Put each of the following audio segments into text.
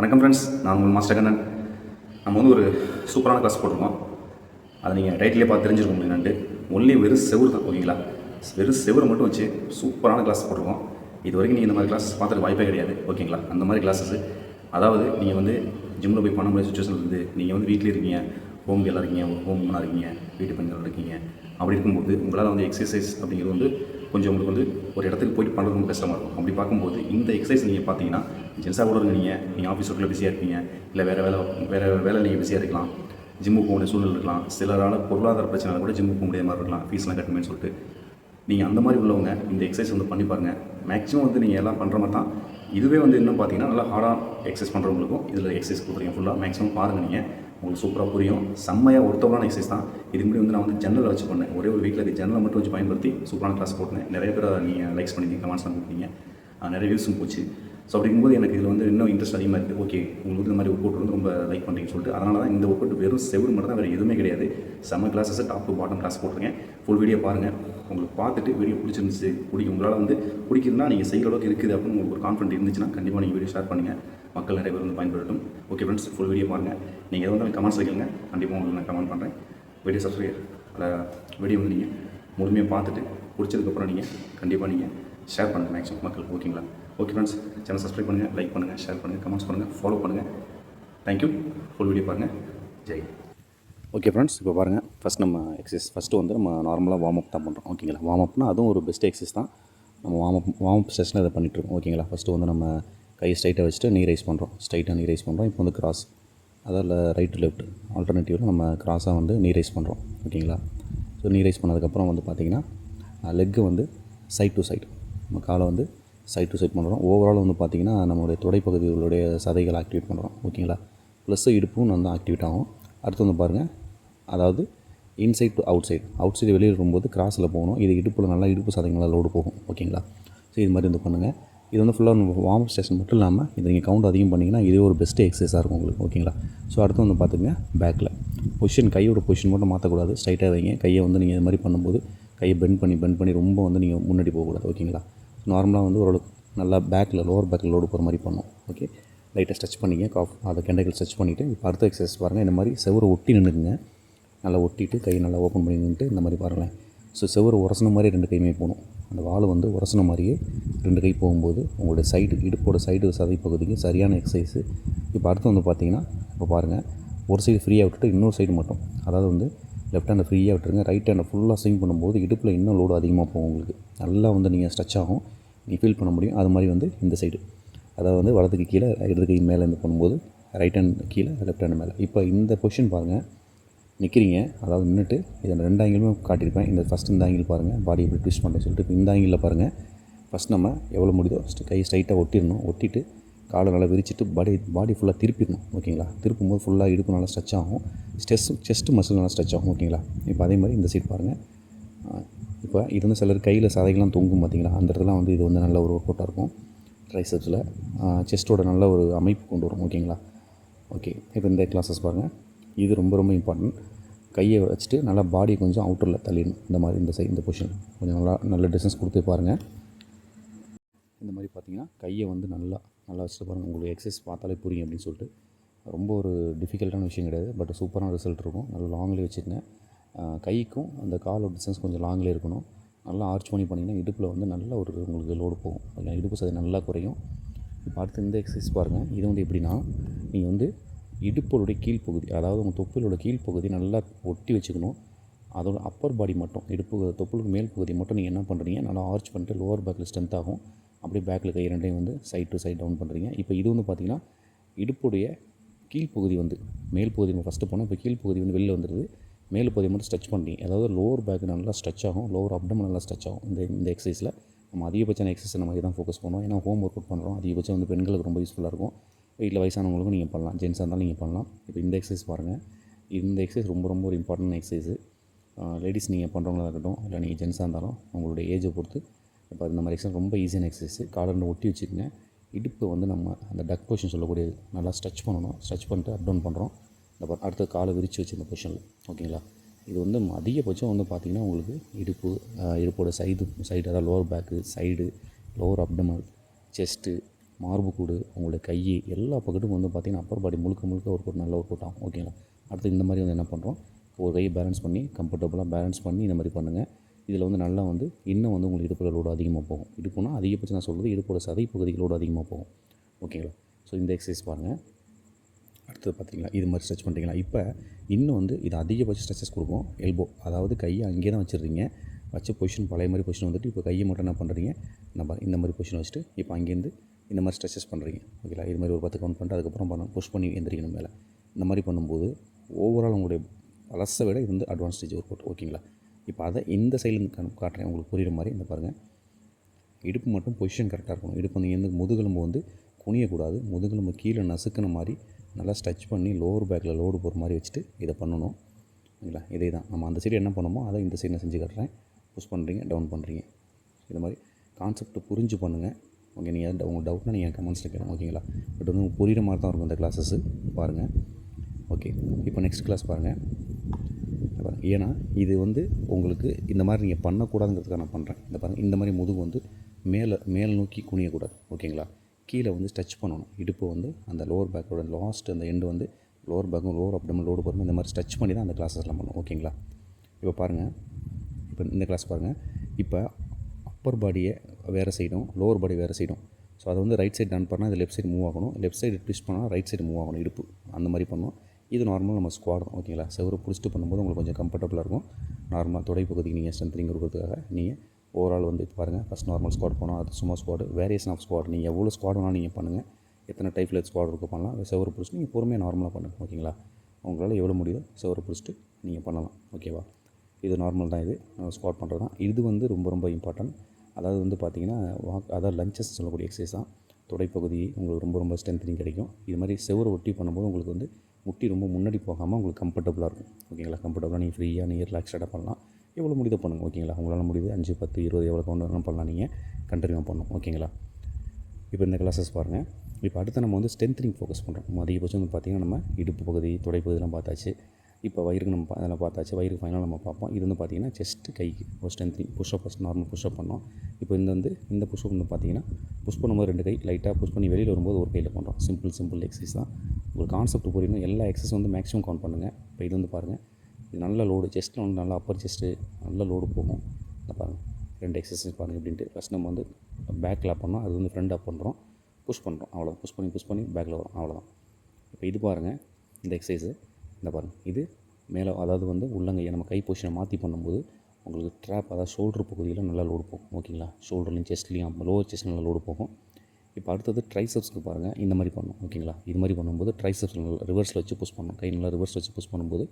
வணக்கம் ஃப்ரெண்ட்ஸ் நான் உங்கள் மாஸ்டர் கண்ணன். நம்ம வந்து ஒரு சூப்பரான கிளாஸ் போட்டிருக்கோம். அதை நீங்கள் டைட்டிலே பார்த்து தெரிஞ்சிருக்கோம் என்னென்னு ஒன்லி வெறும் செவுரு தான் ஓகேங்களா வெறும் செவுரை மட்டும் வச்சு சூப்பரான கிளாஸ் போட்டிருக்கோம். இது வரைக்கும் நீங்கள் இந்த மாதிரி கிளாஸ் பார்த்துட்டு வாய்ப்பே கிடையாது ஓகேங்களா அந்த மாதிரி கிளாஸஸ் அதாவது நீங்கள் வந்து ஜிம்மில் போய் பண்ண முடியாத சுச்சுவேஷன் இருந்து நீங்கள் வந்து வீட்டிலே இருக்கீங்க ஹோம் கேர்லாக இருக்கீங்க ஹோம் உமனாக இருக்கீங்க வீட்டு பெண்கள் இருக்கீங்க. அப்படி இருக்கும்போது உங்களால் வந்து எக்ஸசைஸ் அப்படிங்கிறது வந்து கொஞ்சம் உங்களுக்கு வந்து ஒரு இடத்துக்கு போயிட்டு பண்ணுறது ரொம்ப கஷ்டமாக இருக்கும். அப்படி பார்க்கும்போது இந்த எக்ஸசைஸ் நீங்கள் பார்த்தீங்கன்னா ஜென்ஸாக கூட இருங்க நீங்கள் நீங்கள் ஆஃபீஸ் ஒர்க்கில் பிஸியாக இருப்பீங்க இல்லை வேறு வேலை வேறு வேலை நீங்கள் பிஸியாக இருக்கலாம். ஜிம்முக்கு போக வேண்டிய சூழ்நிலை இருக்கலாம். சிலரால் பொருளாதார பிரச்சனை கூட ஜிம்முக்கு போக முடியாத மாதிரி இருக்கலாம் ஃபீஸ்லாம் கட்டணும்னு சொல்லிட்டு. நீங்கள் அந்த மாதிரி உள்ளவங்க இந்த எக்ஸசைஸ் வந்து பண்ணி பாருங்கள் மேக்ஸிமம் வந்து நீங்கள் எல்லாம் பண்ணுற மாதிரி தான். இதுவே வந்து இன்னும் பார்த்தீங்கன்னா நல்லா ஹார்டாக எக்ஸசைஸ் பண்ணுறவங்களுக்கும் இதில் எக்ஸசைஸ் கொடுக்குறீங்க. ஃபுல்லாக மேக்ஸிமம் பாருங்கள் நீங்கள் உங்களுக்கு சூப்பராக புரியும். செம்மையாக ஒருத்தவரான எக்ஸசைஸ் தான். இது முன்னாடி வந்து நான் வந்து ஜன்னலில் வச்சு பண்ணேன். ஒரே ஒரு வீட்டில் இருக்க ஜன்னலை மட்டும் வச்சு பயன்படுத்தி சூப்பரான கிளாஸ் போட்டேன். நிறைய பேர் நீங்கள் லைக்ஸ் பண்ணிங்க கமெண்ட்ஸ்லாம் கொடுத்தீங்க நிறைய வியூஸும் போச்சு. ஸோ அப்படிங்கும்போது எனக்கு இதில் வந்து இன்னும் இன்ட்ரெஸ்ட் அதிகமாக இருக்குது ஓகே உங்களுக்கு வந்து இந்த மாதிரி ஒர்க் வந்து ரொம்ப லைக் பண்ணுறீங்கன்னு சொல்லிட்டு. அதனால தான் இந்த ஒர்க் வெறும் செவ்வறு மட்டும் தான் வேறு எதுவுமே கிடையாது. செம்ம classes top to bottom class போட்டிருக்கேன். ஃபுல் வீடியோ பாருங்கள் உங்களுக்கு பார்த்துட்டு வீடியோ பிடிச்சிருந்துச்சு பிடிக்கும். உங்களால் வந்து பிடிக்குதுன்னா நீங்கள் செய்கிற அளவுக்கு இருக்குது அப்படின்னு உங்களுக்கு ஒரு கான்ஃபிடன்ட் இருந்துச்சுன்னா கண்டிப்பாக நீங்கள் வீடியோ ஷேர் பண்ணுங்கள் மக்கள் நிறைய பேர் வந்து பயன்படுத்தும் ஓகே ஃப்ரெண்ட்ஸ் ஃபுல் வீடியோ பாருங்கள் நீங்கள் எது வந்தாலும் கமெண்ட்ஸ் வைக்கலுங்க கண்டிப்பாக உங்களுக்கு நான் கமெண்ட் பண்ணுறேன் வீடியோ சப்ஸ்கிரைப் அதில் வீடியோ வந்து நீங்கள் முழுமையாக பார்த்துட்டு பிடிச்சதுக்கப்புறம் நீங்கள் கண்டிப்பாக நீங்கள் ஷேர் பண்ணுங்கள் மேக்ஸிமம் மக்கள் ஓகேங்களா ஓகே ஃப்ரெண்ட்ஸ் சேனல் சப்ஸ்கிரைப் பண்ணுங்கள் லைக் பண்ணுங்கள் ஷேர் பண்ணுங்கள் கமெண்ட்ஸ் பண்ணுங்கள் ஃபாலோ பண்ணுங்கள் தேங்க்யூ ஃபுல் வீடியோ பாருங்கள் ஜெய் ஓகே ஃப்ரெண்ட்ஸ் இப்போ பாருங்கள் ஃபஸ்ட் நம்ம எக்ஸசைஸ் ஃபஸ்ட்டு வந்து நம்ம நார்மலாக வார்ம் அப் தான் பண்ணுறோம் ஓகேங்களா வார்ம் அப்னால் அதுவும் ஒரு பெஸ்ட் எக்ஸசைஸ் தான். நம்ம வார்ம் அப் வார்ம் அப் செஷனில் இதை பண்ணிட்டுருக்கோம் ஓகேங்களா ஃபஸ்ட்டு வந்து நம்ம கை ஸ்ட்ரைட்டாக வச்சுட்டு நீ ரைஸ் பண்ணுறோம் ஸ்ட்ரைட்டாக நீ ரைஸ் பண்ணுறோம் இப்போ வந்து கிராஸ் அதில் ரைட் லெஃப்ட் ஆல்டர்னேட்டிவில் நம்ம கிராஸாக வந்து நீ ரைஸ் பண்ணுறோம் ஓகேங்களா ஸோ நீ ரைஸ் பண்ணதுக்கப்புறம் வந்து பார்த்திங்கன்னா லெக்கு வந்து சைட் டு சைட் நம்ம காலை வந்து சைட் டு சைட் பண்ணுறோம். ஓவரால் வந்து பார்த்திங்கன்னா நம்மளுடைய தொடைப்பகுதிகளுடைய சதைகள் ஆக்டிவேட் பண்ணுறோம். ஓகேங்களா? ப்ளஸ் இடுப்பும் வந்து ஆக்டிவேட் ஆகும். அடுத்து வந்து பாருங்கள் அதாவது inside to outside outside வெளியே வரும்போது கிராஸில் போகணும். இது இடுப்பில் நல்லா இடுப்பு சதைங்களாக லோடு போகும். ஓகேங்களா? ஸோ இது மாதிரி வந்து பண்ணுங்கள் இது வந்து ஃபுல்லாக வார்ம் ஸ்டேஷன் மட்டும் இல்லாமல் இது நீங்கள் கவுண்ட் அதிகம் பண்ணிங்கன்னா இதே ஒரு பெஸ்ட்டு எக்ஸசைஸாக இருக்கும் உங்களுக்கு. ஓகேங்களா? ஸோ அடுத்து வந்து பார்த்துங்க பேக்கில் பொசிஷன் கையோட பொசிஷன் மட்டும் மாற்றக்கூடாது ஸ்ட்ரைட்டாக வைங்க. கையை வந்து நீங்கள் இது மாதிரி பண்ணும்போது கையை பெண்ட் பண்ணி பெண்ட் பண்ணி ரொம்ப வந்து நீங்கள் முன்னாடி போகக்கூடாது. ஓகேங்களா? நார்மலாக வந்து ஓரளவுக்கு நல்லா பேக்கில் லோவர் பேக்கில் லோடு போகிற மாதிரி பண்ணும். ஓகே லைட்டாக ஸ்ட்ரெச் பண்ணிங்க காஃப் அதை கெண்டைகள் ஸ்ட்ரெச் பண்ணிவிட்டு இப்போ அடுத்த எக்ஸசைஸ் பாருங்கள் இந்த மாதிரி செவரை ஒட்டி நின்றுக்குங்க நல்லா ஒட்டிட்டு கை நல்லா ஓப்பன் பண்ணி நின்றுட்டு இந்த மாதிரி பாருங்களேன். ஸோ செவரு உரசன மாதிரி ரெண்டு கையுமே போகணும். அந்த வால் வந்து உரசன மாதிரியே ரெண்டு கை போகும்போது உங்களுடைய சைடு இடுப்போட சைடு சதை பகுதிக்கு சரியான எக்ஸசைஸு இப்போ அடுத்து வந்து பார்த்தீங்கன்னா இப்போ பாருங்கள் ஒரு சைடு ஃப்ரீயாக விட்டுட்டு இன்னொரு சைடு மட்டும். அதாவது வந்து லெஃப்ட் ஹேண்டை ஃப்ரீயாக விட்டுருங்க ரைட் ஹேண்டை ஃபுல்லாக ஸ்விங் பண்ணும்போது இடுப்பில் இன்னும் லோடு அதிகமாக போகும் உங்களுக்கு. நல்லா வந்து நீங்கள் ஸ்ட்ரெச் ஆகும். நீ ஃபீல் பண்ண முடியும். அது மாதிரி வந்து இந்த சைடு அதாவது வந்து வலதுக்கு கீழே இடது கை மேலே இருந்து பண்ணும்போது ரைட் ஹேண்ட் கீழே லெஃப்ட் ஹேண்ட் மேலே. இப்போ இந்த பொசிஷன் பாருங்கள் நிற்கிறீங்க அதாவது நின்றுட்டு இதில் ரெண்டு ஆங்கிலுமே காட்டியிருப்பேன். இந்த ஃபஸ்ட் இந்த ஆங்கிள் பாருங்கள் பாடி எப்படி ட்விஸ்ட் பண்ணுறேன்னு சொல்லிட்டு இப்போ இந்த ஆங்கிளில் பாருங்கள் ஃபஸ்ட் நம்ம எவ்வளோ முடியுதோ ஃபஸ்ட் கை ஸ்ட்ரைட்டாக ஒட்டிடணும். ஒட்டிட்டு காலை நல்லா விரிச்சிட்டு பாடி பாடி ஃபுல்லாக திருப்பிடணும். ஓகேங்களா திருப்பும்போது ஃபுல்லாக இடுப்பு நல்லா ஸ்ட்ரெச் ஆகும். ஸ்ட்ரெஸ் செஸ்ட்டு மசில் நல்லா ஸ்ட்ரெச் ஆகும். ஓகேங்களா இப்போ அதே மாதிரி இந்த சைடு பாருங்கள் இப்போ இது வந்து சிலர் கையில் சதைகள்லாம் தொங்கும் பார்த்தீங்களா? அந்த இடத்துல வந்து இது வந்து நல்ல ஒரு ஒர்க் அவுட்டாக இருக்கும். ட்ரைசப்ஸில் செஸ்ட்டோட நல்ல ஒரு அமைப்பு கொண்டு வரும் ஓகேங்களா? ஓகே இப்போ இந்த கிளாஸஸ் பாருங்கள் இது ரொம்ப ரொம்ப இம்பார்ட்டன்ட் கையை வச்சுட்டு நல்லா பாடி கொஞ்சம் அவுட்டரில் தள்ளிடணும். இந்த மாதிரி இந்த சைட் இந்த பொசிஷன் கொஞ்சம் நல்லா நல்ல டிஸ்டன்ஸ் கொடுத்து பாருங்கள் இந்த மாதிரி பார்த்தீங்கன்னா கையை வந்து நல்லா நல்லா வச்சுட்டு பாருங்கள் உங்களுக்கு எக்ஸசைஸ் பார்த்தாலே புரியும் அப்படின்னு சொல்லிட்டு. ரொம்ப ஒரு டிஃபிகல்ட்டான விஷயம் கிடையாது. பட் சூப்பரான ரிசல்ட் இருக்கும். நல்லா லாங்லேயே வச்சுருந்தேன் கைக்கும் அந்த காலோட டிஸ்டன்ஸ் கொஞ்சம் லாங்கில் இருக்கணும். நல்லா ஆர்ச் பண்ணி பண்ணிங்கன்னா இடுப்பில் வந்து நல்ல ஒரு உங்களுக்கு லோடு போகும். இல்லை இடுப்பு சதை நல்லா குறையும். இப்போ அடுத்து இந்த எக்ஸசைஸ் பாருங்கள் இது வந்து எப்படின்னா நீங்கள் வந்து இடுப்போடைய கீழ்ப்பகுதி அதாவது உங்கள் தொப்பிலோட கீழ்ப்பகுதி நல்லா ஒட்டி வச்சுக்கணும். அதோட அப்பர் பாடி மட்டும் இடுப்பு தொப்புளுக்கு மேல் பகுதி மட்டும் நீங்கள் என்ன பண்ணுறீங்க நல்லா ஆர்ச் பண்ணிட்டு லோவர் பேக்கில் ஸ்ட்ரென்த் ஆகும். அப்படியே பேக்கில் கை ரெண்டையும் வந்து சைட் டு சைட் டவுன் பண்ணுறீங்க இப்போ இது வந்து பார்த்திங்கன்னா இடுப்புடைய கீழ்ப்பகுதி வந்து மேல் பகுதி ஃபஸ்ட்டு போனால் இப்போ கீழ்ப்பகுதி வந்து வெளில வந்துடுது மேல் பகுதியை மட்டும் ஸ்ட்ரெச் பண்ணி அதாவது லோவர் பேக் நல்லா ஸ்ட்ரெச் ஆகும் லோவர் அப்டமன் நல்லா ஸ்ட்ரெச் ஆகும். இந்த இந்த எக்ஸசைஸில் நம்ம அதிகபட்சம் எக்ஸசைஸ் நம்ம தான் ஃபோக்கஸ் பண்ணுவோம் ஏன்னா ஹோம் ஒர்க் அவுட் பண்ணுறோம் அதிகபட்சம் வந்து பெண்களுக்கு ரொம்ப யூஸ்ஃபுல்லாக இருக்கும். வீட்டில் வயசானவங்களுக்கும் நீங்கள் பண்ணலாம். ஜென்ஸாக இருந்தாலும் நீங்கள் பண்ணலாம். இப்போ இந்த எக்ஸசைஸ் பாருங்கள் இந்த எக்ஸசைஸ் ரொம்ப ரொம்ப ஒரு இம்பார்ட்டன்ட் எக்ஸசைஸு லேடிஸ் நீங்கள் பண்ணுறவங்களா இருக்கட்டும் இல்லை நீங்கள் ஜென்ஸாக இருந்தாலும் உங்களுடைய ஏஜை பொறுத்து இப்போ இந்த மாதிரி எக்ஸசைஸ் ரொம்ப ஈஸியான எக்ஸசைஸு காலர் ஒட்டி வச்சுக்கோங்க. இடுப்பு வந்து நம்ம அந்த டக் பொசிஷன் சொல்லக்கூடியது நல்லா ஸ்ட்ரெச் பண்ணணும். ஸ்ட்ரெச் பண்ணிட்டு அப் டவுன் பண்ணுறோம் இந்த அடுத்த காலை விரித்து வச்சு இந்த பொசிஷனில் ஓகேங்களா இது வந்து அதிகபட்சம் வந்து பார்த்திங்கன்னா உங்களுக்கு இடுப்பு இடுப்போட சைடு சைடு அதாவது lower back side lower abdomen chest மார்புக்கூடு உங்களுடைய கை எல்லா பக்கத்துக்கும் வந்து பார்த்திங்கன்னா அப்பர் பாடி முழுக்க முழுக்க ஒர்க் அவுட் நல்ல ஒர்க் அவுட் ஆகும் ஓகேங்களா அடுத்து இந்த மாதிரி வந்து என்ன பண்ணுறோம் ஒரு கையை பேலன்ஸ் பண்ணி கம்ஃபர்டபுளாக பேலன்ஸ் பண்ணி இந்த மாதிரி பண்ணுங்கள் இதில் வந்து நல்லா வந்து இன்னும் வந்து உங்களுக்கு இடுப்பில் லோடு அதிகமாக போகும். இடுப்புனா அதிகபட்சம் நான் சொல்கிறது இடுப்போட சதை பகுதிக்கு லோடு அதிகமாக போகும். ஓகேங்களா ஸோ இந்த எக்ஸசைஸ் பாருங்கள் அடுத்தது பார்த்தீங்களா இது மாதிரி ஸ்ட்ரெச் பண்ணுறீங்களா இப்போ இன்னும் வந்து இது அதிகபட்ச ஸ்ட்ரெச்சஸ் கொடுக்கும். எல்போ அதாவது கையை அங்கேயே தான் வச்சிடுறீங்க. வச்ச பொசிஷன் பழைய மாதிரி பொசிஷன் வந்துட்டு இப்போ கையை மட்டும் என்ன பண்ணுறீங்க நம்ம இந்த மாதிரி பொசிஷன் வச்சுட்டு இப்போ அங்கேருந்து இந்த மாதிரி ஸ்ட்ரெச்சஸ் பண்ணுறீங்க ஓகேங்களா இது மாதிரி ஒரு பத்து கவுண்ட் பண்ணிட்டு அதுக்கப்புறம் பண்ண புஷ் பண்ணி எந்திரிக்கணும் மேலே. இந்த மாதிரி பண்ணும்போது ஓவரால் உங்களுடைய பழசை விட இது வந்து அட்வான்ஸ் ஸ்டேஜ் ஒர்க் அவுட் ஓகேங்களா இப்போ அதை இந்த சைட்லேருந்து காட்டுறேன். உங்களுக்கு புரியுற மாதிரி இந்த பாருங்கள் இடுப்பு மட்டும் பொசிஷன் கரெக்டாக இருக்கணும். இடுப்பு வந்து முதுகெலும்பு வந்து குனியக்கூடாது. முதுகெலும்பு கீழே நசுக்கின மாதிரி நல்லா ஸ்ட்ரெச் பண்ணி லோவர் பேக்கில் லோடு போகிற மாதிரி வச்சுட்டு இதை பண்ணணும். ஓகேங்களா இதே தான் நம்ம அந்த சைடு என்ன பண்ணோமோ அதை இந்த சைடு நான் செஞ்சு காட்டுறேன். புஷ் பண்ணுறீங்க டவுன் பண்ணுறீங்க இது மாதிரி கான்செப்ட் புரிஞ்சு பண்ணுங்கள் ஓகே நீங்கள் உங்கள் டவுட்னா நீங்கள் கமெண்ட்ஸில் கேட்கணும் ஓகேங்களா பட் வந்து உங்களுக்கு மாதிரி தான் இருக்கும் இந்த கிளாஸஸ் பாருங்கள் ஓகே இப்போ நெக்ஸ்ட் கிளாஸ் பாருங்கள் ஏன்னா இது வந்து உங்களுக்கு இந்த மாதிரி நீங்கள் பண்ணக்கூடாதுங்கிறதுக்காக நான் பண்ணுறேன் இந்த பாருங்கள் இந்த மாதிரி முதுகு வந்து மேலே மேல் நோக்கி குனியக்கூடாது. ஓகேங்களா கீழே வந்து டச் பண்ணணும். இடுப்பு வந்து அந்த லோவர் பேக்கோட லாஸ்ட் அந்த எண்டு வந்து லோவர் பேக்கும் லோவர் அப்டமல் லோடு போகிறோம் இந்த மாதிரி டச் பண்ணி தான் அந்த கிளாஸஸ்லாம் பண்ணணும் ஓகேங்களா இப்போ பாருங்கள் இப்போ இந்த கிளாஸ் பாருங்கள் இப்போ அப்பர் பாடியை வேறு சைடும் லோவர் பாடி வேறு சைடும் ஸோ அதை வந்து ரைட் சைடு டன் பண்ணால் இது லெஃப்ட் சைடு மூவ் ஆகணும். லெஃப்ட் சைடு ட்விஸ்ட் பண்ணால் ரைட் சைடு மூவ் ஆகணும் இடுப்பு. அந்த மாதிரி பண்ணணும் இது நார்மல் நம்ம ஸ்குவாட் தான். ஓகேங்களா செவரை பிடிச்சிட்டு பண்ணும்போது உங்களுக்கு கொஞ்சம் கம்ஃபர்டபுளாக இருக்கும். நார்மலாக தொடை பகுதிக்கு நீங்கள் ஸ்ட்ரென்த்னிங் கொடுக்கறதுக்காக நீங்கள் ஓவரால் வந்து இப்போ பாருங்கள் ஃபஸ்ட் நார்மல் ஸ்குவாட் போனோம். அது சும்மா ஸ்குவாட் வேரியேஷன் ஆஃப் ஸ்குவாட் நீங்கள் எவ்வளோ ஸ்குவாட் வேணாலும் நீங்கள் பண்ணுங்கள் எத்தனை டைப்பில் ஸ்குவாட் இருக்க பண்ணலாம். செவரு பிடிச்சி நீங்கள் பொறுமையாக நார்மலாக பண்ணுங்கள் ஓகேங்களா உங்களால் எவ்வளோ முடியுதோ செவரு பிடிச்சிட்டு நீங்கள் பண்ணலாம். ஓகேவா இது நார்மல் தான் இது. ஸ்குவாட் பண்ணுறது தான். இது வந்து ரொம்ப ரொம்ப இம்பார்ட்டன்ட் அதாவது வந்து பார்த்திங்கன்னா வாக் அதாவது லஞ்சஸ் சொல்லக்கூடிய எக்ஸசைஸ் தான். தொடைப்பகுதி உங்களுக்கு ரொம்ப ரொம்ப ஸ்ட்ரென்த்னிங் கிடைக்கும். இது மாதிரி செவரை ஒட்டி பண்ணும்போது உங்களுக்கு வந்து முட்டி ரொம்ப முன்னாடி போகாமல் உங்களுக்கு கம்ஃபர்டபுளாக இருக்கும். ஓகேங்களா கம்ஃபர்டபுளாக நீங்கள் ஃப்ரீயாக நீங்கள் ரிலாக்ஸ்டாக பண்ணலாம். எவ்வளோ முடியுதோ பண்ணுங்கள் ஓகேங்களா? உங்களால் முடியுது. அஞ்சு பத்து இருபது எவ்வளோ கவுண்ட் வேணாலும் பண்ணலாம் நீங்கள் கண்டினியூ பண்ணணும் ஓகேங்களா? இப்போ இந்த கிளாஸஸ் பாருங்கள் இப்போ அடுத்து நம்ம வந்து ஸ்ட்ரென்த்னிங் ஃபோக்கஸ் பண்ணுறோம் அதிகபட்சம் வந்து பார்த்திங்கன்னா நம்ம இடுப்பு பகுதி தொடைப்பகுதியெலாம் பார்த்தாச்சு. இப்போ வயிறுக்கு நம்ம அதெல்லாம் பார்த்தாச்சு. வயிறுக்கு ஃபைனலாக நம்ம பார்ப்போம். இது வந்து பார்த்திங்கன்னா செஸ்ட்டு கைக்கு ஒரு strengthening pushup first normal pushup பண்ணோம். இப்போ இந்த வந்து இந்த புஷ்அப் வந்து பார்த்திங்கன்னா புஷ் பண்ணும்போது ரெண்டு கை லைட்டாக புஷ் பண்ணி வெளியில் வரும்போது ஒரு கையில் பண்ணுறோம் சிம்பிள் சிம்பிள் எக்ஸசைஸ் தான். ஒரு கான்செப்ட் புரியணும் எல்லா எக்ஸசைஸ் வந்து மேக்ஸிமம் கவுண்ட் பண்ணுங்கள் இப்போ இது வந்து பாருங்கள் நல்ல லோடு செஸ்ட்டில் வந்து நல்லா அப்பர் செஸ்ட்டு நல்ல லோடு போகும். இந்த பாருங்கள் ரெண்டு எக்ஸசைஸ் பாருங்கள் அப்படின்ட்டு ஃபஸ்ட் நம்ம வந்து பேக்கில் பண்ணோம். அது வந்து ஃப்ரண்ட் அப் பண்ணுறோம் புஷ் பண்ணுறோம் அவ்வளோ புஷ் பண்ணி புஷ் பண்ணி பேக்கில் வரும். அவ்வளோதான் இப்போ இது பாருங்கள் இந்த எக்ஸசைஸு இந்த பாருங்கள் இது மேலே அதாவது வந்து உள்ளங்கையை நம்ம கை பொசிஷனை மாற்றி பண்ணும்போது உங்களுக்கு ட்ராப் அதாவது ஷோல்டர் பகுதியில் நல்லா லோடு போகும். ஓகேங்களா ஷோல்டர்லையும் செஸ்ட்லேயும் லோவர் செஸ்ட் நல்லா லோடு போகும். இப்போ அடுத்தது ட்ரைசப்ஸ்க்கு பாருங்கள் இந்த மாதிரி பண்ணும் ஓகேங்களா இது மாதிரி பண்ணும்போது ட்ரைசப்ஸ் நல்லா ரிவர்ஸில் வச்சு புஷ் பண்ணணும். கை நல்லா ரிவர்ஸ் வச்சு புஷ் பண்ணும்போது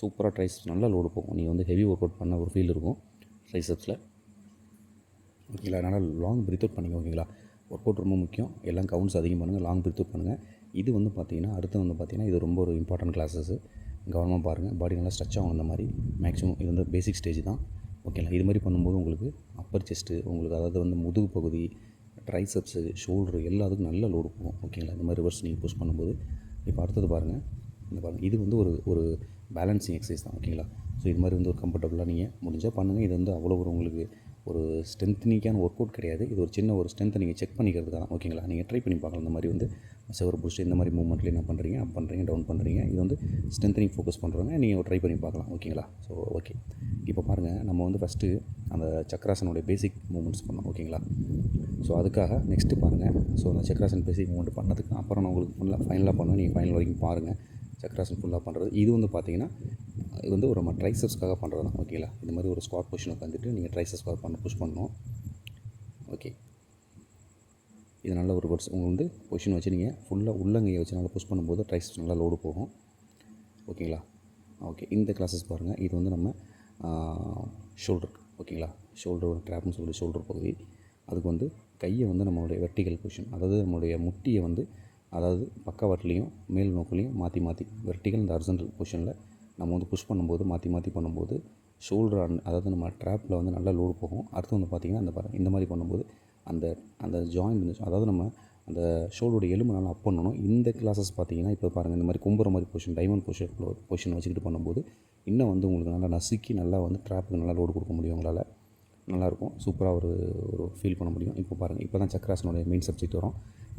சூப்பராக ட்ரைசப்ஸ் நல்லா லோடு போகும். நீங்கள் வந்து ஹெவி ஒர்க் அவுட் பண்ண ஒரு ஃபீல் இருக்கும் ட்ரைசப்ஸில் ஓகேங்களா அதனால் லாங் பிரீத் அவுட் பண்ணிங்க. ஓகேங்களா ஒர்க் அவுட் ரொம்ப முக்கியம். எல்லாம் கவுண்ட்ஸ் அதிகம் பண்ணுங்கள் லாங் பிரீத் அவுட் பண்ணுங்கள் இது வந்து பார்த்தீங்கன்னா அடுத்து வந்து பார்த்தீங்கன்னா இது ரொம்ப ஒரு இம்பார்ட்டன்ட் கிளாஸஸ் கவனமாக பாருங்கள் பாடி நல்லா ஸ்ட்ரெச் ஆகும் அந்த மாதிரி. மேக்ஸிமம் இது வந்து பேசிக் ஸ்டேஜ் தான். ஓகேங்களா இது மாதிரி பண்ணும்போது உங்களுக்கு அப்பர் செஸ்ட்டு உங்களுக்கு அதாவது வந்து முதுகு பகுதி ட்ரைசப்ஸு ஷோல்டரு எல்லாத்துக்கும் நல்ல லோடு போகும் ஓகேங்களா இந்த மாதிரி ரிவர்ஸ் நீங்கள் புஷ் பண்ணும்போது. இப்போ அடுத்தது பாருங்கள் இந்த பாருங்கள் இது வந்து ஒரு ஒரு பேலன்சிங் எக்ஸசைஸ் தான் ஓகேங்களா ஸோ இது மாதிரி வந்து ஒரு கம்ஃபர்டபுளாக நீங்கள் முடிஞ்சால் பண்ணுங்கள் இது வந்து அவ்வளோ ஒரு உங்களுக்கு ஒரு ஸ்ட்ரென்த்னிக்கான ஒர்க் அவுட் கிடையாது. இது ஒரு சின்ன ஒரு ஸ்ட்ரென்த்தை நீங்கள் செக் பண்ணிக்கிறதுக்காக தான். ஓகேங்களா நீங்கள் ட்ரை பண்ணி பார்க்கலாம். இந்த மாதிரி வந்து செவர் புஷ் இந்த மாதிரி மூவ்மெண்ட்லேயே என்ன பண்ணுறீங்க அப் பண்ணுறீங்க டவுன் பண்ணுறீங்க இது வந்து ஸ்ட்ரென்த்னிங் ஃபோக்கஸ் பண்ணுறவங்க நீங்கள் ட்ரை பண்ணி பார்க்கலாம். ஓகேங்களா ஸோ ஓகே இப்போ பாருங்கள் நம்ம வந்து ஃபஸ்ட்டு அந்த சக்கராசனுடைய பேசிக் மூமெண்ட்ஸ் பண்ணோம். ஓகேங்களா ஸோ அதுக்காக நெக்ஸ்ட்டு பாருங்கள் ஸோ அந்த சக்கராசன் பேசிக் மூமெண்ட் பண்ணதுக்கு அப்புறம் நான் உங்களுக்கு ஃபுல்லாக ஃபைனலாக பண்ணுவேன். நீங்கள் ஃபைனல் வரைக்கும் பாருங்கள் சக்கராசன் ஃபுல்லாக பண்ணுறது இது வந்து பார்த்தீங்கன்னா இது வந்து ஒரு நம்ம ட்ரைசப்ஸ்க்காக பண்ணுறது தான் ஓகேங்களா இந்த மாதிரி ஒரு ஸ்குவாட் பொசிஷன் உட்காந்துட்டு நீங்கள் ட்ரைசப்ஸ்க்காக பண்ண புஷ் பண்ணணும். ஓகே இது நல்ல ஒரு பர்ஸ் உங்களுக்கு வந்து பொசிஷன் வச்சு நீங்கள் ஃபுல்லாக உள்ளங்கையை வச்சு நல்லா புஷ் பண்ணும்போது ட்ரைசப்ஸ் நல்லா லோடு போகும். ஓகேங்களா ஓகே இந்த கிளாஸஸ் பாருங்கள் இது வந்து நம்ம ஷோல்டர் ஓகேங்களா ஷோல்டர் ட்ராப்னு சொல்லி ஷோல்டர் பகுதி. அதுக்கு வந்து கையை வந்து நம்மளுடைய வெர்டிகல் பொசிஷன் அதாவது நம்மளுடைய முட்டியை வந்து அதாவது பக்கவாட்டிலையும் மேல் நோக்கிலையும் மாற்றி மாற்றி வெர்டிகல் இந்த அர்சன்டல் பொசிஷனில் நம்ம வந்து புஷ் பண்ணும்போது மாற்றி மாற்றி பண்ணும்போது ஷோல்டர் அதாவது நம்ம ட்ராப்பில் வந்து நல்லா லோடு போகும். அடுத்து வந்து பார்த்திங்கன்னா அந்த பாருங்க இந்த மாதிரி பண்ணும்போது அந்த அந்த ஜாயிண்ட் அதாவது நம்ம அந்த ஷோல்டோட எலும்பு நல்லா அப் பண்ணணும். இந்த கிளாஸஸ் பார்த்தீங்கன்னா இப்போ பாருங்கள் இந்த மாதிரி கும்புற மாதிரி பொசிஷன் டைமண்ட் பொசிஷன் பொசிஷன் வச்சுக்கிட்டு பண்ணும்போது இன்னும் வந்து உங்களுக்கு நல்லா நசுக்கி நல்லா வந்து ட்ராப்புக்கு நல்லா லோடு கொடுக்க முடியும் உங்களால். நல்லாயிருக்கும் சூப்பராக ஒரு ஒரு ஃபீல் பண்ண முடியும். இப்போ பாருங்கள் இப்போ தான் சக்கராசனுடைய மெயின் சப்ஜெக்ட் வரும்.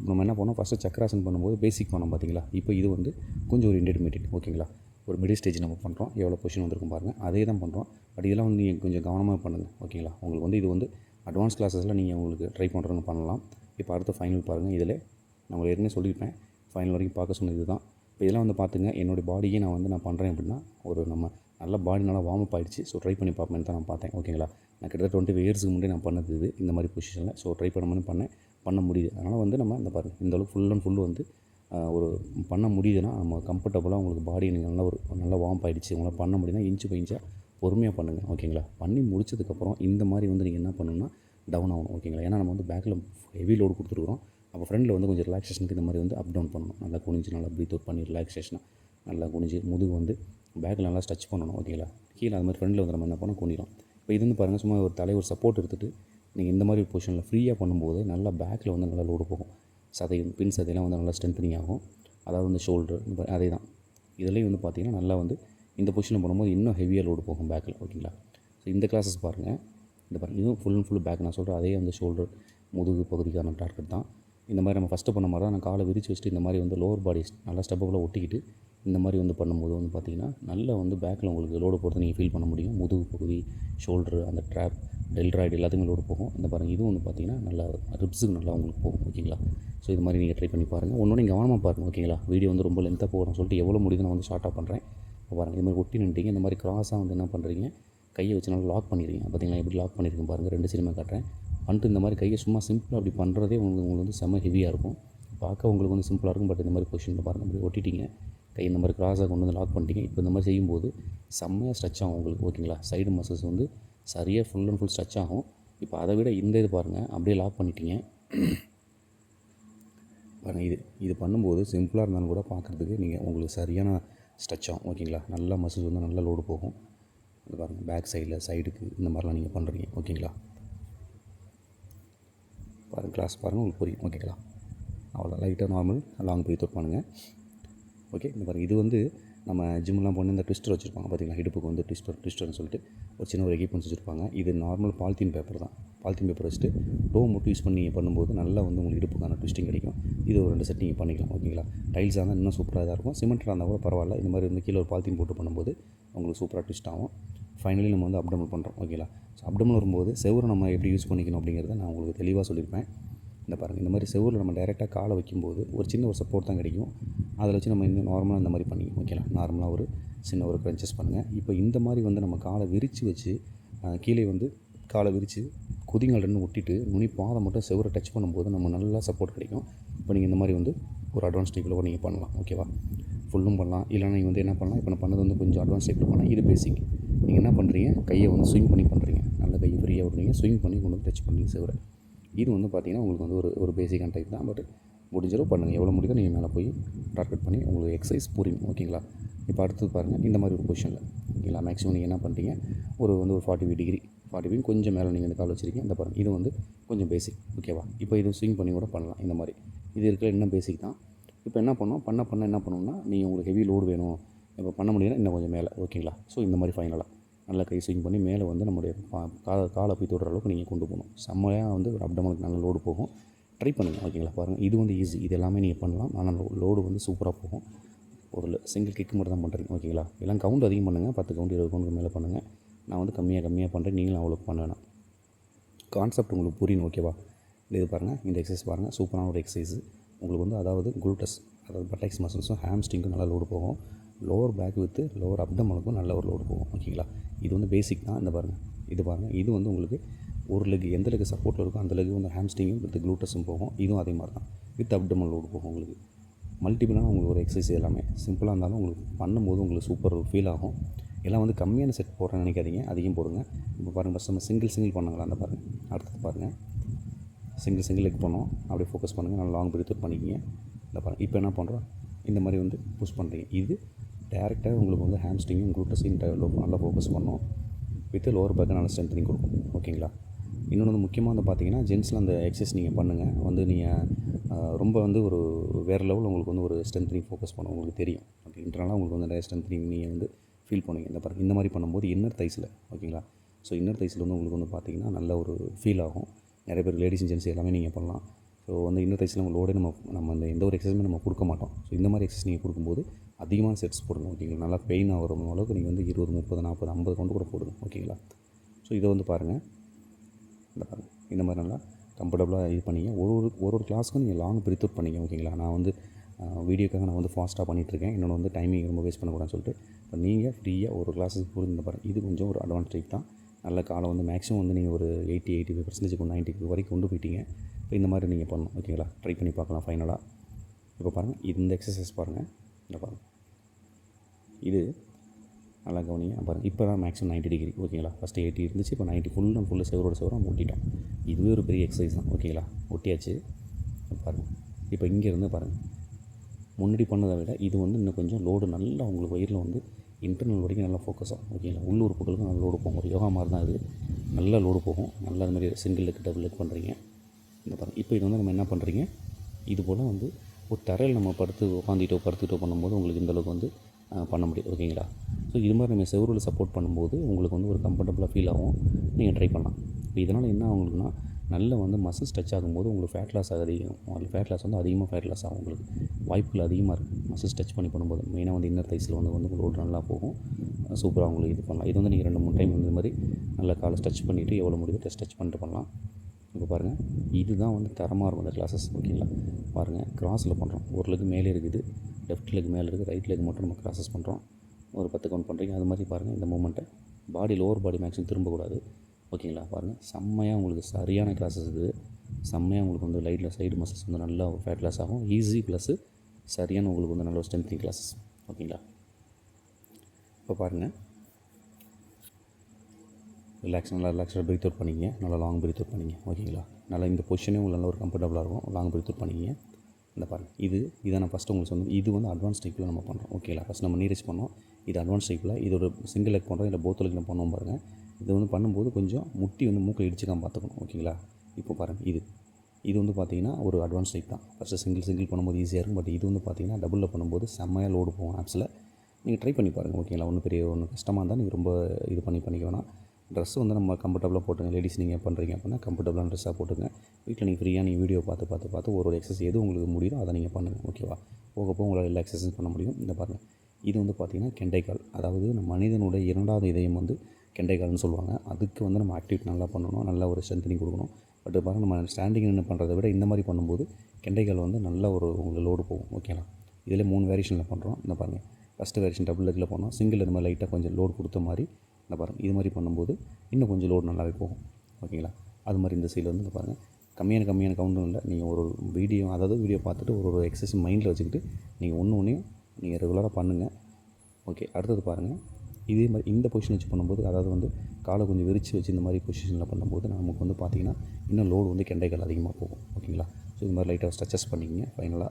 நம்ம என்ன பண்ணோம்? ஃபஸ்ட்டு சக்கராசன் பண்ணும்போது பேசிக் பண்ணோம் பார்த்தீங்களா இப்போ இது வந்து கொஞ்சம் ஒரு இன்டர்மீடியட் ஓகேங்களா ஒரு மிடில் ஸ்டேஜ் நம்ம பண்ணுறோம் எவ்வளோ பொசிஷன் வந்திருக்கும் பாருங்கள் அதே தான் பண்ணுறோம் பட் இதெல்லாம் வந்து நீங்கள் கொஞ்சம் கவனமாக பண்ணுங்கள் ஓகேங்களா உங்களுக்கு வந்து இது வந்து அட்வான்ஸ் கிளாஸஸில் நீங்கள் உங்களுக்கு ட்ரை பண்ணுறவங்க பண்ணலாம். இப்போ அடுத்து ஃபைனல் பாருங்கள் இதில் நான் உங்களுக்கு ஏற்கனவே சொல்லியிருப்பேன். ஃபைனல் வரைக்கும் பார்க்க சொன்னது இதுதான். இப்போ இதெல்லாம் வந்து பார்த்துங்க. என்னுடைய பாடியே நான் வந்து நான் பண்ணுறேன் அப்படின்னா ஒரு நம்ம நல்ல பாடி நல்லா வார்ம் அப் ஆகிடுச்சு ஸோ ட்ரை பண்ணி பார்ப்பேன்னு தான் நான் பார்த்தேன். ஓகேங்களா நான் கிட்டத்தட்ட டுவெண்ட்டி ஃபைவ் இயர்ஸ்க்கு முன்னாடி நான் பண்ணது இது. இந்த மாதிரி பொசிஷனில் ஸோ ட்ரை பண்ணணும்னு பண்ணேன் பண்ண முடியுது. அதனால் வந்து நம்ம இந்த பாருங்கள் இந்த அளவுக்கு ஃபுல் அண்ட் ஃபுல் வந்து ஒரு பண்ண முடியுதுன்னா நம்ம கம்ஃபர்டபுளாக உங்களுக்கு பாடி நீங்கள் நல்லா ஒரு நல்லா வார்ம் ஆகிடுச்சு உங்களால் பண்ண முடியுதுன்னா இன்ச்சு பை இன்ச்சாக பொறுமையாக பண்ணுங்கள் ஓகேங்களா பண்ணி முடிச்சதுக்கப்புறம் இந்த மாதிரி வந்து நீங்கள் என்ன பண்ணணும்னா டவுன் ஆகணும் ஓகேங்களா ஏன்னா நம்ம வந்து பேக்கில் ஹெவி லோடு கொடுத்துருக்குறோம். அப்போ ஃப்ரெண்டில் வந்து கொஞ்சம் ரிலாக்ஸேஷனுக்கு இந்த மாதிரி வந்து அப் டவுன் பண்ணணும். நல்லா குனிஞ்சு நல்லா ப்ரீத் அவுட் பண்ணி ரிலாக்ஸேஷனாக நல்லா குனிஞ்சு முதுகு வந்து பேக்கில் நல்லா ஸ்டச் பண்ணணும் ஓகேங்களா கீழே அது மாதிரி ஃப்ரெண்டில் வந்து நம்ம என்ன பண்ணோம் குனிடும் இப்போ இது வந்து பாருங்கள் சும்மா ஒரு தலை ஒரு சப்போர்ட் எடுத்துகிட்டு நீங்கள் இந்த மாதிரி பொசிஷனில் ஃப்ரீயாக பண்ணும்போது நல்லா பேக்கில் வந்து நல்லா லோடு போகும். சதையும் பின் சதையெல்லாம் வந்து நல்லா ஸ்ட்ரென்த்தனிங் ஆகும். அதாவது வந்து ஷோல்டர் அதே தான் இதுலேயும் வந்து பார்த்திங்கன்னா நல்லா வந்து இந்த பொசிஷனில் பண்ணும்போது இன்னும் ஹெவியாக லோடு போகும் பேக்கில் ஓகேங்களா ஸோ இந்த கிளாஸஸ் பாருங்கள் இந்த பாருங்கள் இதுவும் ஃபுல் அண்ட் ஃபுல் பேக் நான் சொல்கிறேன் அதே வந்து ஷோல்டர் முதுகு பகுதிக்கான டார்கெட் தான். இந்த மாதிரி நம்ம ஃபஸ்ட்டு பண்ண மாதிரி தான் நான் காலை விரித்து வச்சுட்டு இந்த மாதிரி வந்து லோவர் பாடி நல்லா ஸ்டெப்பபில் ஒட்டிக்கிட்டு இந்த மாதிரி வந்து பண்ணும்போது வந்து பார்த்திங்கன்னா நல்லா வந்து பேக்கில் உங்களுக்கு லோடு போகிறது நீங்கள் ஃபீல் பண்ண முடியும். முதுகு பகுதி ஷோல்டரு அந்த ட்ராப் டெல்ட்ராய்டு எல்லாத்துக்கும் லோடு போகும். இந்த பாருங்கள் இதுவும் வந்து பார்த்திங்கன்னா நல்லா ரிப்ஸுக்கு நல்லா உங்களுக்கு போகும் ஓகேங்களா? ஸோ இது மாதிரி நீங்கள் ட்ரை பண்ணி பாருங்கள் ஒன்று நீங்கள் கவனமாக பாருங்கள் ஓகேங்களா? வீடியோ வந்து ரொம்ப லென்த்தாக போகிறோம் சொல்லிட்டு எவ்வளோ முடியுது நான் வந்து ஷார்ட்டாக பண்ணுறேன் இப்போ பாருங்கள் இது மாதிரி ஒட்டி நின்றுட்டீங்க இந்த மாதிரி கிராஸாக வந்து என்ன பண்ணுறீங்க கையை வச்சு நல்லா லாக் பண்ணிடுறீங்க. பார்த்தீங்களா? எப்படி லாக் பண்ணியிருக்கேன் பாருங்கள் ரெண்டு சினிமா காட்டுறேன். பண்ணிட்டு இந்த மாதிரி கையை சும்மா சிம்பிளாக அப்படி பண்ணுறதே உங்களுக்கு உங்களுக்கு வந்து செம்ம ஹெவியாக இருக்கும். பார்க்க உங்களுக்கு வந்து சிம்பிளாக இருக்கும் பட் இந்த மாதிரி பொசிஷனில் பாருங்கள் அப்படி ஒட்டிட்டீங்க. கை இந்த மாதிரி க்ராஸாக கொண்டு வந்து லாக் பண்ணிட்டீங்க. இப்போ இந்த மாதிரி செய்யும்போது செம்மையாக ஸ்ட்ரெச் ஆகும் உங்களுக்கு ஓகேங்களா சைடு மசில்ஸ் வந்து சரியாக ஃபுல் அண்ட் ஃபுல் ஸ்ட்ரெச் ஆகும். இப்போ அதை விட இந்த இது பாருங்கள் அப்படியே லாக் பண்ணிட்டீங்க. பாருங்கள் இது இது பண்ணும்போது சிம்பிளாக இருந்தாலும் கூட பார்க்குறதுக்கு நீங்கள் உங்களுக்கு சரியான ஸ்ட்ரெச் ஆகும் ஓகேங்களா நல்லா மசில்ஸ் வந்து நல்லா லோடு போகும். இது பாருங்கள் பேக் சைடில் சைடுக்கு இந்த மாதிரிலாம் நீங்கள் பண்ணுறீங்க ஓகேங்களா பாருங்கள் கிளாஸ் பாருங்கள் உங்களுக்கு புரியும் ஓகேங்களா அவ்வளோ லைட்டாக நார்மல் லாங் ப்ரீத் அவுட் பண்ணுங்கள் ஓகே? இந்த பாருங்கள் இது வந்து நம்ம ஜிம்லாம் போன இந்த ட்விஸ்டர் வச்சுருப்பாங்க பார்த்திங்களா இடுப்புக்கு வந்து ட்விஸ்டர் ட்விஸ்டர்னு சொல்லிட்டு ஒரு சின்ன ஒரு எக்யூப்மெண்ட்ஸ் வச்சுருப்பாங்க. இது நார்மல் பாலித்தீன் பேப்பர் தான். பாலித்தீன் பேப்பர் வச்சுட்டு டோ மட்டும் யூஸ் பண்ணி பண்ணும்போது நல்லா வந்து உங்களுக்கு இடுப்புக்கான ட்விஸ்டிங் கிடைக்கும். இது ஒரு ரெண்டு செட் நீங்கள் பண்ணிக்கலாம் ஓகேங்களா? டைல்ஸாக இருந்தால் இன்னும் சூப்பராக தான் இருக்கும். சிமெண்ட்டாக இருந்தால் கூட பரவாயில்ல. இந்த மாதிரி வந்து கீழே ஒரு பாலித்தீன் போட்டு பண்ணும்போது உங்களுக்கு சூப்பராக ட்விஸ்ட் ஆகும். ஃபைனலி நம்ம வந்து அப்டமல் பண்ணுறோம் ஓகேங்களா? ஸோ அப்டமல் வரும்போது செவரை நம்ம எப்படி யூஸ் பண்ணிக்கணும் அப்படிங்கிறத நான் உங்களுக்கு தெளிவாக சொல்லியிருப்பேன். இந்த பாருங்கள் இந்த மாதிரி செவரில் நம்ம டைரெக்டாக காலை வைக்கும்போது ஒரு சின்ன ஒரு சப்போர்ட் தான் கிடைக்கும். அதில் வச்சு நம்ம இன்னும் நார்மலாக இந்த மாதிரி பண்ணி வைக்கலாம் நார்மலாக ஒரு சின்ன ஒரு க்ரன்ச்சஸ் பண்ணுங்கள் இப்போ இந்த மாதிரி வந்து நம்ம காலை விரித்து வச்சு கீழே வந்து காலை விரித்து குதிங்கள் ரெண்டு ஒட்டிட்டு நுனி பாதம் மட்டும் செவரை டச் பண்ணும்போது நம்ம நல்லா சப்போர்ட் கிடைக்கும். இப்போ நீங்கள் இந்த மாதிரி வந்து ஒரு அட்வான்ஸ் டைப்பில் கூட நீங்கள் பண்ணலாம் ஓகேவா ஃபுல்லும் பண்ணலாம். இல்லைனா நீங்கள் வந்து என்ன பண்ணலாம்? இப்போ நான் பண்ணது வந்து கொஞ்சம் அட்வான்ஸ் டைப்பில் பண்ணலாம் இது பேசிக் நீங்கள் என்ன பண்ணுறீங்க கையை வந்து ஸ்விங் பண்ணி பண்ணுறீங்க நல்ல கையை ஃப்ரீயாக விடுறீங்க. ஸ்விங் பண்ணி கொண்டு வந்து டச் பண்ணி செவ்வரை இது வந்து பார்த்திங்கன்னா உங்களுக்கு வந்து ஒரு ஒரு பேசிக்கான டைப் தான். பட் முடிஞ்சளவு பண்ணுங்கள் எவ்வளோ முடியுதோ நீங்கள் மேலே போய் டார்கெட் பண்ணி உங்களுக்கு எக்ஸசைஸ் புரியும். ஓகேங்களா இப்போ அடுத்தது பாருங்கள் இந்த மாதிரி ஒரு பொசிஷனில் ஓகேங்களா மேக்ஸிமம் நீங்கள் என்ன பண்ணுறீங்க ஒரு வந்து ஒரு forty five degree forty five கொஞ்சம் மேலே நீங்கள் இந்த கால் வச்சிருக்கீங்க. இந்த பாருங்கள் இது வந்து கொஞ்சம் பேசிக் ஓகேவா இப்போ இது ஸ்விங் பண்ணி கூட பண்ணலாம். இந்த மாதிரி. இது இருக்கிற இன்னும் பேசிக் தான்? இப்போ என்ன பண்ணோம் பண்ண பண்ண என்ன பண்ணணும்னா நீங்கள் உங்களுக்கு ஹெவி லோடு வேணும். இப்போ பண்ண முடியல இன்னும் கொஞ்சம் மேலே. ஓகேங்களா ஸோ இந்த மாதிரி ஃபைனலாக நல்லா கை ஸ்விங் பண்ணி மேலே வந்து நம்மளுடைய பா- காலை காலை போய் தொடுற அளவுக்கு நீங்கள் கொண்டு போகணும். செம்மையாக வந்து ஒரு அப்டமனுக்கு நல்ல லோடு போகும். ட்ரை பண்ணுங்கள் ஓகேங்களா பாருங்கள் இது வந்து ஈஸி இது எல்லாமே நீங்கள் பண்ணலாம். ஆனால் லோடு வந்து சூப்பராக போகும். ஒரு சிங்கிள் கிக் மட்டும் தான் பண்ணுறீங்க ஓகேங்களா எல்லாம் கவுண்ட் அதிகம் பண்ணுங்கள் பத்து கவுண்ட் இருபது கவுண்ட் மேலே பண்ணுங்கள் நான் வந்து கம்மியாக கம்மியாக பண்ணுறேன் நீங்களும் அவ்வளோ பண்ண வேணாம். கான்செப்ட் உங்களுக்கு புரியணும் ஓகேவா இது பாருங்கள் இந்த எக்ஸசைஸ் பாருங்கள் சூப்பரான ஒரு எக்ஸசைஸ் உங்களுக்கு வந்து அதாவது குளுட்டஸ் அதாவது பட்டைக்ஸ் மசில்ஸும் ஹேம்ஸ்டிங்கும் நல்லா லோடு போகும். லோவர் பேக் வித்து லோவர் அப்டமனுக்கும் நல்ல ஒரு லோடு போகும். ஓகேங்களா இது வந்து பேசிக் தான். இந்த பாருங்கள் இது பாருங்கள் இது வந்து உங்களுக்கு ஒரு லெக் எந்த லெக் சப்போர்ட்டில் இருக்கோ அந்த லெக் வந்து ஹாம்ஸ்டிங்கும் வித் குளூட்டஸும் போகும். இதுவும் அதே மாதிரி தான். வித் அப்டமல் லோடு போகும் உங்களுக்கு. மல்டிபிளான உங்களுக்கு ஒரு எக்ஸசைஸ் எல்லாமே. சிம்பிளாக இருந்தாலும் உங்களுக்கு பண்ணும்போது உங்களுக்கு சூப்பர் ஃபீல் ஆகும். எல்லாம் வந்து கம்மியான செட் போடுறேன்னு நினைக்காதீங்க. அதிகம் போடுங்க. இப்போ பாருங்கள் ஃபஸ்ட் நம்ம சிங்கிள் சிங்கிள் பண்ணாங்களா அந்த பாருங்கள் அடுத்தது பாருங்கள் சிங்கிள் சிங்கிள் லெக் பண்ணோம் அப்படியே ஃபோக்கஸ் பண்ணுங்கள் நல்லா லாங் பிரீத் பண்ணிக்கிங்க. இந்த பாருங்கள் இப்போ என்ன பண்ணுறோம் இந்த மாதிரி வந்து புஷ் பண்ணுறீங்க இது டேரெக்டாக உங்களுக்கு வந்து ஹேம்ஸ்டிங்கும் குளூட்டஸையும் நல்லா ஃபோக்கஸ் பண்ணும். வித் லோவர் பேக்கை நல்லா ஸ்ட்ரென்த்னிங் கொடுக்கும். ஓகேங்களா இன்னொன்று வந்து முக்கியமாக வந்து பார்த்தீங்கன்னா ஜென்ஸில் அந்த எக்ஸசைஸ் நீங்கள் பண்ணுங்கள் வந்து நீங்கள் ரொம்ப வந்து ஒரு வேறு லெவலில் உங்களுக்கு வந்து ஒரு ஸ்ட்ரென்த்னிங் ஃபோக்கஸ் பண்ணும். உங்களுக்கு தெரியும். ஓகே இன்டர்னலாக உங்களுக்கு வந்து நிறைய ஸ்ட்ரென்த்னிங் நீங்கள் வந்து ஃபீல் பண்ணுவீங்க. இந்த பாருங்க. இந்த மாதிரி பண்ணும்போது இன்னர் தைஸில் ஓகேங்களா ஸோ இன்னர் தைஸில் வந்து உங்களுக்கு வந்து பார்த்தீங்கன்னா நல்ல ஒரு ஃபீல் ஆகும். நிறைய பேர் லேடிஸ் ஜென்ஸ் எல்லாமே நீங்கள் பண்ணலாம். ஸோ வந்து இன்னர் தைஸில் நம்ம லோடே நம்ம நம்ம அந்த எந்த ஒரு எக்ஸசைஸுமே நம்ம கொடுக்க மாட்டோம். ஸோ இந்த மாதிரி எக்ஸசைஸ் நீங்கள் கொடுக்கும்போது அதிகமான செட்ஸ் போடணும் ஓகேங்களா நல்லா பெயின் ஆகிற அளவுக்கு நீங்கள் வந்து இருபது முப்பது நாற்பது ஐம்பது கொண்டு கூட போடுங்க ஓகேங்களா ஸோ இதை வந்து பாருங்கள் இந்த பாருங்கள் இந்த மாதிரி நல்லா கம்ஃபர்டபுளாக இது பண்ணிங்க. ஒரு ஒரு ஒரு ஒரு கிளாஸுக்கும் நீங்கள் லாங் பிரித் அவுட் பண்ணிங்க ஓகேங்களா நான் வந்து வீடியோக்காக நான் வந்து ஃபாஸ்ட்டாக பண்ணிகிட்ருக்கேன் என்னோட வந்து டைமிங் ரொம்ப வேஸ்ட் பண்ணக்கூடாதுன்னு சொல்லிட்டு. இப்போ நீங்கள் ஃப்ரீயாக ஒரு கிளாஸஸ் புரிஞ்சு பாருங்கள் இது கொஞ்சம் ஒரு அட்வான்ஸ் டைப் தான். நல்ல காலம் வந்து மேக்ஸிமம் வந்து நீங்கள் ஒரு eighty eighty five percentage ninety வரைக்கும் கொண்டு போயிட்டீங்க. இப்போ இந்த மாதிரி நீங்கள் பண்ணணும் ஓகேங்களா ட்ரை பண்ணி பார்க்கலாம் ஃபைனலாக இப்போ பாருங்கள் இந்த எக்ஸசைஸ் பாருங்கள் இந்த பாருங்கள் இது நல்லா கவனிங்க. பாருங்கள் இப்போ தான் மேக்ஸிமம் 90 டிகிரி ஓகேங்களா ஃபஸ்ட்டு எயிட்டி இருந்துச்சு இப்போ 90 ஃபுல் அண்ட் ஃபுல்லு செவரோட செவரம் ஒட்டிட்டோம் இதுவே ஒரு பெரிய எக்ஸசைஸ் தான் ஓகேங்களா ஒட்டியாச்சு. பாருங்கள் இப்போ இங்கேருந்து பாருங்கள் முன்னாடி பண்ணதை விட இது வந்து இன்னும் கொஞ்சம் லோடு நல்லா உங்களுக்கு வயிறில் வந்து இன்டர்னல் வரைக்கும் நல்லா ஃபோக்கஸ் ஆகும். ஓகேங்களா உள்ளூர் பொருளுக்கும் நல்லா லோடு போகும். ஒரு யோகா மாதிரி தான் இது நல்லா லோடு போகும். நல்லா அது மாதிரி சிங்கிள் லெக் டபுள் லெக் பண்ணுறீங்க இந்த பாருங்கள் இப்போ இது வந்து நம்ம என்ன பண்ணுறீங்க இது போல் வந்து ஒரு தரையில் நம்ம படுத்து உட்காந்துட்டோ படுத்துக்கிட்டோ பண்ணும்போது உங்களுக்கு இந்தளவுக்கு வந்து பண்ண முடியும். ஓகேங்களா ஸோ இது மாதிரி நம்ம செவரில் சப்போர்ட் பண்ணும்போது உங்களுக்கு வந்து ஒரு கம்ஃபர்டபுளாக ஃபீல் ஆகும். நீங்கள் ட்ரை பண்ணலாம். இப்போ இதனால் என்ன அவங்களுக்குன்னா நல்ல வந்து மசில் டச் ஆகும்போது உங்களுக்கு ஃபேட் லாஸ் அதிகம். உங்களுக்கு ஃபேட் லாஸ் வந்து அதிகமாக ஃபேட் லாஸ் ஆகும் உங்களுக்கு. வாய்ப்புகள் அதிகமாக இருக்குது மசில் டச் பண்ணி பண்ணும்போது மெயினாக வந்து இன்னர் தைஸில் வந்து வந்து உங்களுக்கு நல்லா போகும். சூப்பராக உங்களுக்கு இது பண்ணலாம். இது வந்து நீங்கள் ரெண்டு மூணு டைம் வந்து இந்த மாதிரி நல்லா காலை ஸ்ட்ரெச் பண்ணிவிட்டு எவ்வளோ முடியுதோ டெஸ்ட் பண்ணிட்டு பண்ணலாம். இப்போ பாருங்கள் இதுதான் வந்து தரமாக இருக்கும் அந்த கிளாஸஸ் ஓகேங்களா பாருங்கள் கிராஸில் பண்ணுறோம் ஒரு லெக் மேலே இருக்குது. லெஃப்ட் லெக் மேலே இருக்குது. ரைட் லெக் மட்டும் நம்ம கிராஸஸ் பண்ணுறோம் ஒரு பத்து கவுண்ட் பண்ணுறீங்க அது மாதிரி பாருங்கள் இந்த மூமெண்ட்டை பாடி லோவர் பாடி மேக்ஸிமம் திரும்பக்கூடாது. ஓகேங்களா? பாருங்கள் செம்மையாக உங்களுக்கு சரியான கிளாஸஸ் இது. செம்மையாக உங்களுக்கு வந்து லைட்டில் சைடு மசில்ஸ் வந்து நல்லா ஒரு ஃபேட் லாஸ் ஆகும். ஈஸி ப்ளஸ்ஸு சரியான உங்களுக்கு வந்து நல்ல ஒரு ஸ்ட்ரென்த்திங் கிளாஸஸ் ஓகேங்களா? இப்போ பாருங்கள் ரிலாக்ஸ் நல்லா ரிலாக்ஸாக பிரீத் அவுட் பண்ணிங்க நல்லா லாங் பிரீத் அவுட் பண்ணிங்க ஓகேங்களா? நல்லா இந்த பொசிஷனே உங்களுக்கு நல்ல ஒரு கம்ஃபர்டபுளாக இருக்கும். லாங் பிரீத் அவுட் பண்ணிங்க இந்த பாருங்க. இது இதை நான் ஃபஸ்ட்டு உங்களுக்கு சொன்னது இது வந்து அட்வான்ஸ் டைப்பில் நம்ம பண்ணுறோம் ஓகேங்களா? ஃபஸ்ட் நம்ம நீரேஜ் பண்ணோம் இது அட்வான்ஸ் டைப்பில் இது ஒரு சிங்கிள் லெக் பண்ணுறோம் இல்லை போத் லெக் பண்ணோம் பாருங்கள் இது வந்து பண்ணும்போது கொஞ்சம் முட்டி வந்து மூக்கில் இடிச்சுக்காம பார்த்துக்கணும் ஓகேங்களா? இப்போ பாருங்கள் இது. இது வந்து பார்த்தீங்கன்னா ஒரு அட்வான்ஸ் டைப் தான். ஃபஸ்ட்டு சிங்கிள் சிங்கிள் பண்ணும்போது ஈஸியாக இருக்கும். பட் இது வந்து பார்த்தீங்கன்னா டபுளில் பண்ணும்போது செம்மையாக லோடு போகும் ஆப்ஸில் நீங்கள் ட்ரை பண்ணி பாருங்கள் ஓகேங்களா? ஒன்றும் பெரிய ஒன்றும் கஷ்டமாக இருந்தால் நீங்கள் ரொம்ப இது பண்ணி பண்ணிக்க வேணாம். ட்ரெஸ் வந்து நம்ம கம்ஃபர்டபுளாக போட்டுங்க. லேடிஸ் நீங்கள் பண்ணுறீங்க அப்படின்னா கம்ஃபர்டபுளான ட்ரெஸ்ஸாக போட்டுங்க. வீட்டில் நீங்கள் ஃப்ரீயாக நீங்கள் வீடியோ பார்த்து பார்த்து பார்த்து ஒரு ஒரு எக்ஸசைஸ் எது உங்களுக்கு முடியுதோ அதை நீங்கள் பண்ணுங்கள் ஓகேவா? போக போக உங்களால் எல்லா எக்ஸசைஸ் பண்ண முடியும். இந்த பாருங்கள் இது வந்து பார்த்திங்கன்னா கெண்டைக்கால் அதாவது நம்ம மனிதனுடைய இரண்டாவது இதயம் வந்து கெண்டைக்கால்னு சொல்லுவாங்க. அதுக்கு வந்து நம்ம ஆக்டிவிட்டி நல்லா பண்ணணும். நல்லா ஒரு ஸ்ட்ரென்த்தனிங் கொடுக்கணும். பட் பாருங்கள் நம்ம ஸ்டாண்டிங் என்ன பண்ணுறதை விட இந்த மாதிரி பண்ணும்போது கெண்டைக்கால் வந்து நல்ல ஒரு உங்களுக்கு லோடு போகும். ஓகேங்களா இதில் மூணு வேரியேஷனில் பண்ணுறோம் இந்த பாருங்கள் ஃபஸ்ட்டு வேரியேஷன் டபுள் லெக்கில் பண்ணோம். சிங்கிள் இந்த மாதிரி லைட்டாக கொஞ்சம் லோடு கொடுத்த மாதிரி இந்த பாருங்கள் இது மாதிரி பண்ணும்போது இன்னும் கொஞ்சம் லோடு நல்லாவே போகும். ஓகேங்களா அது மாதிரி இந்த சைடில் வந்து இந்த பாருங்கள் கம்மியான கம்மியான கவுண்டும் இல்லை. நீங்கள் ஒரு வீடியோ அதாவது வீடியோ பார்த்துட்டு ஒரு ஒரு எக்ஸசைஸ் மைண்டில் வச்சுக்கிட்டு நீங்கள் ஒன்று ஒன்றையும் நீங்கள் ரெகுலராக பண்ணுங்கள் ஓகே அடுத்தது பாருங்கள் இதே மாதிரி இந்த பொசிஷன் வச்சு பண்ணும்போது அதாவது வந்து காலை கொஞ்சம் விரித்து வச்சு இந்த மாதிரி பொசிஷனில் பண்ணும்போது நமக்கு வந்து பார்த்திங்கன்னா இன்னும் லோடு வந்து கெண்டைகள் அதிகமாக போகும். ஓகேங்களா? ஸோ இது மாதிரி லைட்டாக ஸ்ட்ரெச்சஸ் பண்ணிக்கங்க. ஃபைனலாக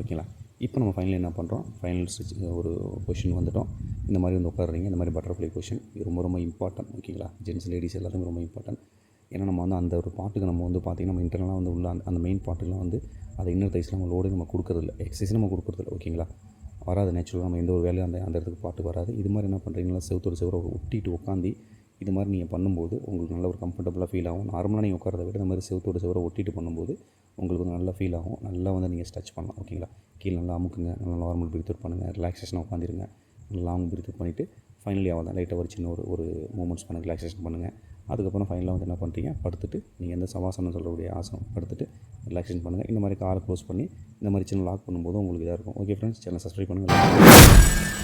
ஓகேங்களா? இப்போ நம்ம ஃபைனல் என்ன பண்ணுறோம் ஃபைனல் ஸ்டிச் ஒரு பொசிஷன் வந்துட்டோம். இந்த மாதிரி வந்து உட்காடுறீங்க இந்த மாதிரி பட்டர்ஃப்ளை பொசிஷன் இது ரொம்ப ரொம்ப இம்பார்ட்டன்ட் ஓகேங்களா? ஜென்ஸ் லேடிஸ் எல்லாருமே ரொம்ப இம்பார்ட்டன்ட் ஏன்னா நம்ம வந்து அந்த ஒரு பாட்டுக்கு நம்ம வந்து பார்த்திங்கன்னா நம்ம இன்டர்னலாக வந்து உள்ள அந்த மெயின் பாட்டுலாம் வந்து அதை இன்னர் தைஸில் நம்ம லோடு நம்ம கொடுக்குறதில்ல. எக்ஸசைஸ் நம்ம கொடுக்குறதில்ல ஓகேங்களா? வராது. நேச்சுரலாக நம்ம எந்த ஒரு வேலையும் அந்த அந்த இடத்துக்கு பாட்டு வராது. இது மாதிரி என்ன பண்ணுறீங்களா செவத்தோட செவரை ஒட்டிட்டு உட்காந்து இது மாதிரி நீங்கள் பண்ணும்போது உங்களுக்கு நல்ல ஒரு கம்ஃபர்டபுளாக ஃபீல் ஆகும். நார்மலாக நீங்கள் உட்காரத விட இந்த மாதிரி செவத்தோட செவரை ஒட்டிட்டு பண்ணும்போது உங்களுக்கு வந்து நல்லா ஃபீல் ஆகும். நல்லா வந்து நீங்கள் ஸ்ட்ரெச் பண்ணலாம். ஓகேங்களா கீழே நல்லா அமுக்குங்க. நல்லா நார்மல் பிரீத் அவுட் பண்ணுங்கள் ரிலாக்ஸேஷனாக உட்காந்துருங்க லாங் பிரீத் அவுட் பண்ணிவிட்டு ஃபைனலி அவ்வளோ தான் லைட்டாக ஒரு சின்ன ஒரு ஒரு மூமெண்ட்ஸ் பண்ணுங்கள் ரிலாக்ஸேஷன் பண்ணுங்கள் அதுக்கப்புறம் ஃபைனலாக வந்து என்ன பண்ணுறீங்க படுத்துட்டு நீங்கள் எந்த சவாசனம் சொல்லக்கூடிய ஆசனம் படுத்துட்டு ரிலாக்ஸேஷன் பண்ணுங்கள் இந்த மாதிரி காலை க்ளோஸ் பண்ணி இந்த மாதிரி சின்ன லாக் பண்ணும்போது உங்களுக்கு இதாக இருக்கும். ஓகே ஃப்ரெண்ட்ஸ் சேனல் சப்ஸ்கிரைப் பண்ணுங்கள்